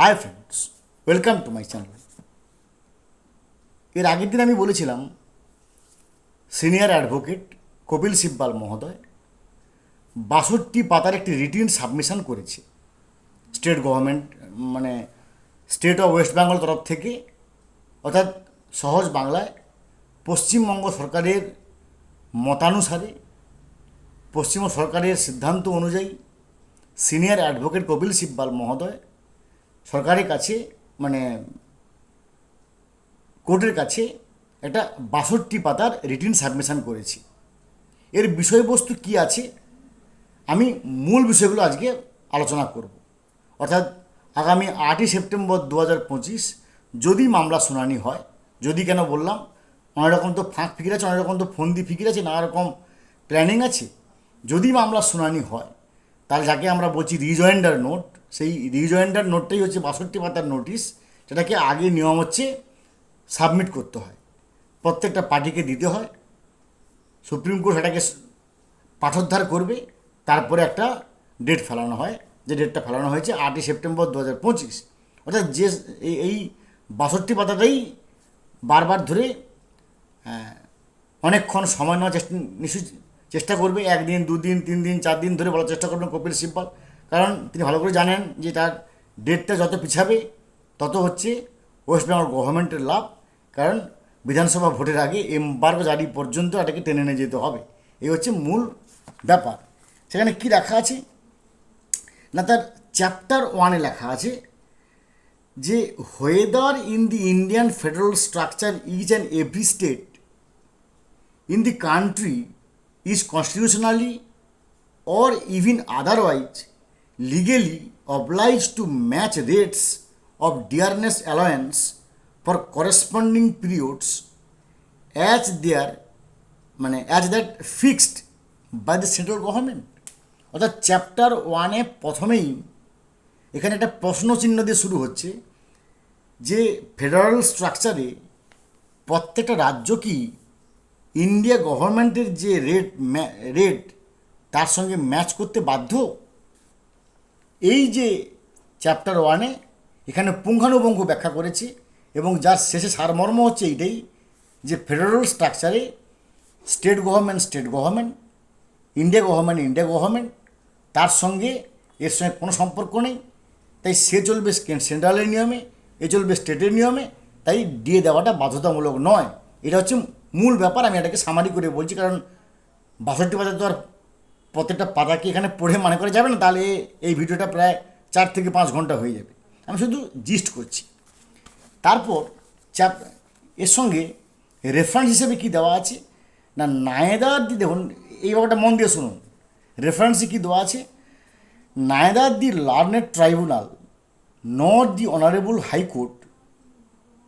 Hi friends welcome to my channel এর আগের দিন আমি বলেছিলাম সিনিয়র অ্যাডভোকেট কপিল সিব্বাল মহোদয় বাষট্টি পাতার একটি রিটিন সাবমিশন করেছে। স্টেট গভর্নমেন্ট মানে স্টেট অফ ওয়েস্ট বেঙ্গল তরফ থেকে, অর্থাৎ সহজ বাংলায় পশ্চিমবঙ্গ সরকারের মতানুসারে, পশ্চিমবঙ্গ সরকারের সিদ্ধান্ত অনুযায়ী সিনিয়র অ্যাডভোকেট কপিল সিব্বাল মহোদয় সরকারের কাছে মানে কোর্টের কাছে একটা বাষট্টি পাতার রিটিন সাবমিশন করেছি। এর বিষয়বস্তু কি আছে? আমি মূল বিষয়গুলো আজকে আলোচনা করব। অর্থাৎ আগামী আটই সেপ্টেম্বর দু হাজার পঁচিশ যদি মামলা শুনানি হয়, যদি কেন বললাম, অনেক রকম তো ফাঁক ফিকির আছে, অনেক রকম তো ফন্দি ফিকির আছে, নানা রকম প্ল্যানিং আছে। যদি মামলা শুনানি হয়, তাহলে যাকে আমরা বলছি রিজয়েন্ডার নোট সেই রিজয়েন্ডার নোটটাই হচ্ছে বাষট্টি পাতার নোটিশ যেটাকে আগে নিয়ম হচ্ছে সাবমিট করতে হয়। প্রত্যেকটা পার্টিকে দিতে হয়। সুপ্রিম কোর্ট সেটাকে পাঠোদ্ধার করবে তারপরে একটা ডেট ফেলানো হয়। যে ডেটটা ফেলানো হয়েছে আটই সেপ্টেম্বর দু হাজার পঁচিশ। অর্থাৎ যে এই বাষট্টি পাতাটাই বারবার ধরে আহ, অনেকক্ষণ সময় নেওয়ার চেষ্টা নিশ্চয়ই চেষ্টা করবে। একদিন দুদিন তিন দিন চার দিন ধরে বলার চেষ্টা করবেন কপিল সিব্বল। কারণ তিনি ভালো করে জানেন যে তার ডেটটা যত পিছাবে, তত হচ্ছে ওয়েস্ট বেঙ্গল গভর্নমেন্টের লাভ। কারণ বিধানসভা ভোটের আগে এম্বার্গো জারি পর্যন্ত এটাকে টেনে নিয়ে যেতে হবে। এই হচ্ছে মূল ব্যাপার। সেখানে কি লেখা আছে? না, তার চ্যাপ্টার ওয়ানে লেখা আছে যে whether in the Indian federal structure is and every state in the country is constitutionally or even otherwise legally obliged to match rates of dearness allowance for corresponding periods as their মানে as that fixed by the central government অর্থাৎ chapter ওয়ানে প্রথমেই এখানে একটা প্রশ্নচিহ্ন দিয়ে শুরু হচ্ছে যে ফেডারেল স্ট্রাকচারে প্রত্যেকটা রাজ্য কি ইন্ডিয়া গভর্নমেন্টের যে রেট রেট তার সঙ্গে ম্যাচ করতে বাধ্য? এই যে চ্যাপ্টার ওয়ানে এখানে পুঙ্খানুপুঙ্খ ব্যাখ্যা করেছি এবং যার শেষে সারমর্ম হচ্ছে এইটাই যে federal স্ট্রাকচারে state government state government India government India government তার সঙ্গে এর সঙ্গে কোনো সম্পর্ক নেই। তাই সে চলবে সেন্ট্রালের নিয়মে, এ চলবে স্টেটের নিয়মে, তাই দিয়ে দেওয়াটা বাধ্যতামূলক নয়। এটা হচ্ছে মূল ব্যাপার, আমি এটাকে সামারি করে বলছি, কারণ বাষট্টি বাজার তো আর প্রত্যেকটা পাতাকে এখানে পড়ে মনে করা যাবে না? তাহলে এই ভিডিওটা প্রায় চার থেকে পাঁচ ঘণ্টা হয়ে যাবে। আমি শুধু জিস্ট করছি। তারপর চাপ, এর সঙ্গে রেফারেন্স হিসেবে কি দেওয়া আছে? না, নায়দার দি দেখুন, এই ব্যাপারটা মন দিয়ে শুনুন। রেফারেন্সে কি দেওয়া আছে? Neither the learned tribunal not the honourable high court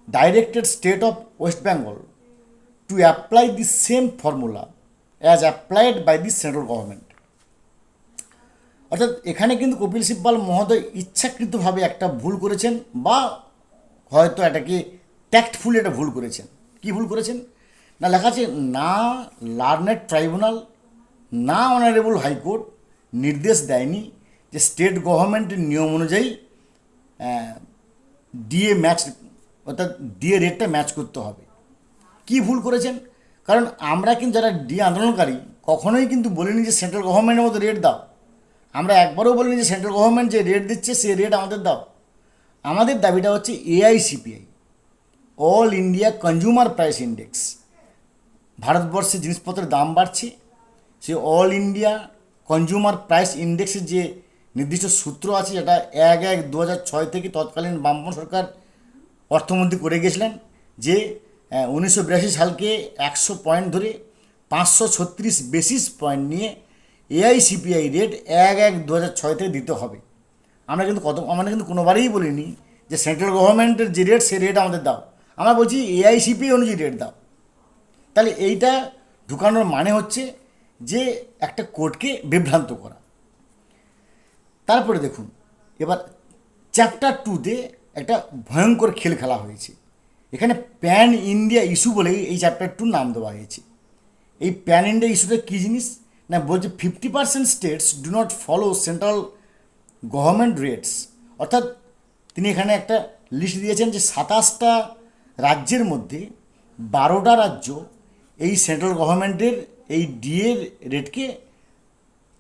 directed state of West Bengal to apply the same formula as applied by the central government. অর্থাৎ এখানে কিন্তু কপিল সিব্বাল মহোদয় ইচ্ছাকৃতভাবে একটা ভুল করেছেন বা হয়তো এটাকে ট্যাক্টফুল এটা ভুল করেছেন। কি ভুল করেছেন? না, লেখা আছে, না লার্নেড ট্রাইব্যুনাল, না অনারেবল হাইকোর্ট নির্দেশ দেয়নি যে স্টেট গভর্নমেন্টের নিয়ম অনুযায়ী ডিএ ম্যাচ অর্থাৎ ডিএ রেটটা ম্যাচ করতে হবে। কি ভুল করেছেন? কারণ আমরা কিন্তু যারা ডি আন্দোলনকারী, কখনোই কিন্তু বলিনি যে সেন্ট্রাল গভর্নমেন্টের মতো রেট দাও। আমরা একবারও বলিনি যে সেন্ট্রাল গভর্নমেন্ট যে রেট দিচ্ছে সেই রেট আমাদের দাও। আমাদের দাবিটা হচ্ছে AICPI all India consumer price index ভারতবর্ষে জিনিসপত্রের দাম বাড়ছে সে অল ইন্ডিয়া কনজিউমার প্রাইস ইন্ডেক্সের যে নির্দিষ্ট সূত্র আছে, যেটা এক এক দু ছয় থেকে তৎকালীন বামপন সরকার অর্থমন্ত্রী করে গেছিলেন, যে উনিশশো বিরাশি সালকে একশো পয়েন্ট ধরে পাঁচশো ছত্রিশ বেসিস পয়েন্ট নিয়ে এআইসিপিআই রেট এক এক দু হাজার ছয় থেকে দিতে হবে। আমরা কিন্তু কত আমরা কিন্তু কোনোবারেই বলিনি যে সেন্ট্রাল গভর্নমেন্টের যে রেট সে রেট আমাদের দাও। আমরা বলছি এআইসিপিআই অনুযায়ী রেট দাও। তাহলে এইটা ঢুকানোর মানে হচ্ছে যে একটা কোর্টকে বিভ্রান্ত করা। তারপরে দেখুন, এবার চ্যাপ্টার টুতে একটা ভয়ঙ্কর খেল খেলা হয়েছে। এখানে প্যান ইন্ডিয়া ইস্যু বলেই এই চ্যাপ্টার টুর নাম দেওয়া হয়েছে। এই প্যান ইন্ডিয়া ইস্যুটা কী জিনিস? না, বলছে fifty percent states do not follow central government rates অর্থাৎ তিনি এখানে একটা লিস্ট দিয়েছেন যে সাতাশটা রাজ্যের মধ্যে বারোটা রাজ্য এই সেন্ট্রাল গভর্নমেন্টের এই ডিএর রেটকে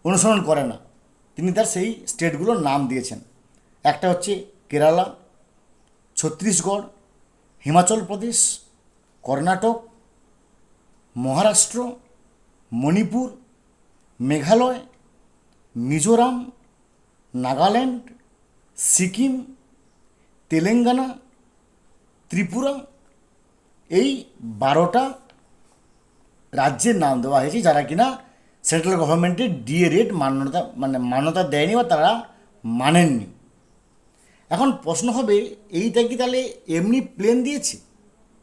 অনুসরণ করে না। তিনি তার সেই স্টেটগুলোর নাম দিয়েছেন। একটা হচ্ছে কেরালা, ছত্তিশগড়, হিমাচল প্রদেশ, কর্ণাটক, মহারাষ্ট্র, মণিপুর মেঘালয়, মিজোরাম, নাগাল্যান্ড, সিকিম, তেলেঙ্গানা, ত্রিপুরা, এই বারোটা রাজ্যের নাম দেওয়া হয়েছে যারা কিনা সেন্ট্রাল গভর্নমেন্টের ডিএ রেট মান্যতা মানে মান্যতা দেয়নি বা তারা মানেননি। এখন প্রশ্ন হবে, এইটা কি তাহলে এমনি প্লেন দিয়েছে?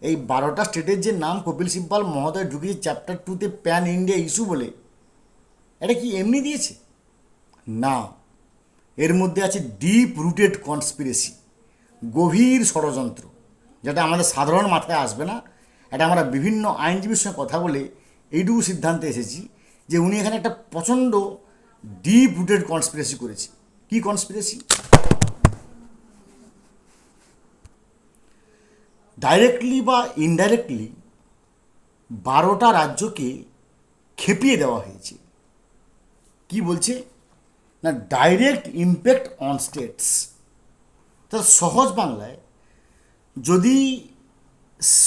এই বারোটা স্টেটের যে নাম কপিল সিব্বাল মহোদয় ঢুকিয়েছে চ্যাপ্টার টুতে প্যান ইন্ডিয়া ইস্যু বলে। এটা কি এমনি দিয়েছে? না। এর মধ্যে আছে ডিপ রুটেড কনস্পিরেসি গভীর ষড়যন্ত্র, যেটা আমাদের সাধারণ মাথায় আসবে না। এটা আমরা বিভিন্ন আইনজীবীর সঙ্গে কথা বলে এইটুকু সিদ্ধান্তে এসেছি যে উনি এখানে একটা প্রচণ্ড ডিপ রুটেড কনস্পিরেসি করেছে। কি কনস্পিরেসি ডাইরেক্টলি বা ইনডাইরেক্টলি বারোটা রাজ্যকে খেপিয়ে দেওয়া হয়েছে। কি বলছে? না ডাইরেক্ট ইম্প্যাক্ট অন স্টেটস তার সহজ বাংলায় যদি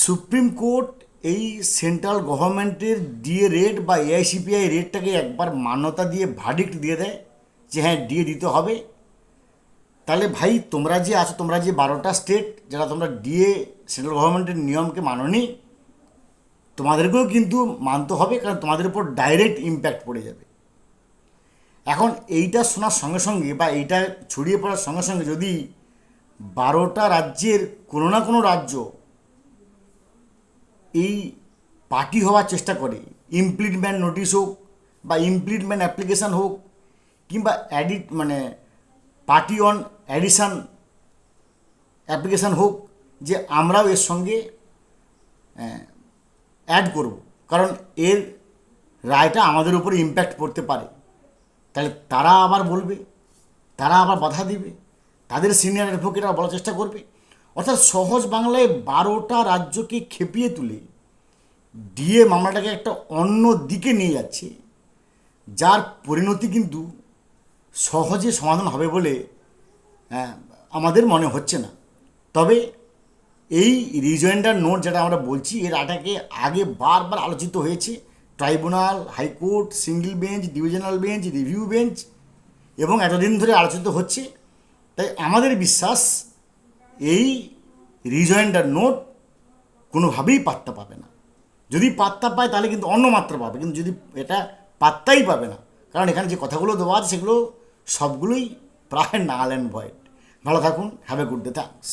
সুপ্রিম কোর্ট এই সেন্ট্রাল গভর্নমেন্টের ডিএ রেট বা এআইসিপিআই রেটটাকে একবার মান্যতা দিয়ে ভার্ডিক্ট দিয়ে দেয় যে হ্যাঁ ডিএ দিতে হবে, তাহলে ভাই তোমরা যে আছো, তোমরা যে বারোটা স্টেট যারা তোমরা ডিএ সেন্ট্রাল গভর্নমেন্টের নিয়মকে মাননি, তোমাদেরকেও কিন্তু মানতে হবে, কারণ তোমাদের উপর ডাইরেক্ট ইম্প্যাক্ট পড়ে যাবে। এখন এইটা শোনার সঙ্গে সঙ্গে বা এইটা ছড়িয়ে পড়ার সঙ্গে সঙ্গে যদি বারোটা রাজ্যের কোনো না কোনো রাজ্য এই পার্টি হওয়ার চেষ্টা করে ইমপ্লিটমেন্ট নোটিশ হোক বা ইমপ্লিটমেন্ট অ্যাপ্লিকেশান হোক কিংবা অ্যাডিট মানে পার্টি অন অ্যাডিশান অ্যাপ্লিকেশান হোক যে আমরাও এর সঙ্গে অ্যাড করব। কারণ এর রায়টা আমাদের উপরে ইম্প্যাক্ট পড়তে পারে। তাহলে তারা আবার বলবে তারা আবার বাধা দিবে তাদের সিনিয়র অ্যাডভোকেটরা বলার চেষ্টা করবে। অর্থাৎ সহজ বাংলায় বারোটা রাজ্যকে খেপিয়ে তুলে ডিএ মামলাটাকে একটা অন্য দিকে নিয়ে যাচ্ছে যার পরিণতি কিন্তু সহজে সমাধান হবে বলে হ্যাঁ, আমাদের মনে হচ্ছে না। তবে এই রিজয়েন্ডার নোট যেটা আমরা বলছি এর আটাকে আগে বারবার আলোচিত হয়েছে। Tribunal, high court, single bench, divisional bench, review bench এবং এতদিন ধরে আলোচিত হচ্ছে। তাই আমাদের বিশ্বাস, এই রিজয়েন্ডার নোট কোনোভাবেই পাত্তা পাবে না। যদি পাত্তা পায়, তাহলে কিন্তু অন্য মাত্রা পাবে। কিন্তু যদি এটা পাত্তাই পাবে না, কারণ এখানে যে কথাগুলো দেওয়া আছে, সেগুলো সবগুলোই প্রায় নাল অ্যান্ড ভয়েড ভালো থাকুন have a good day thanks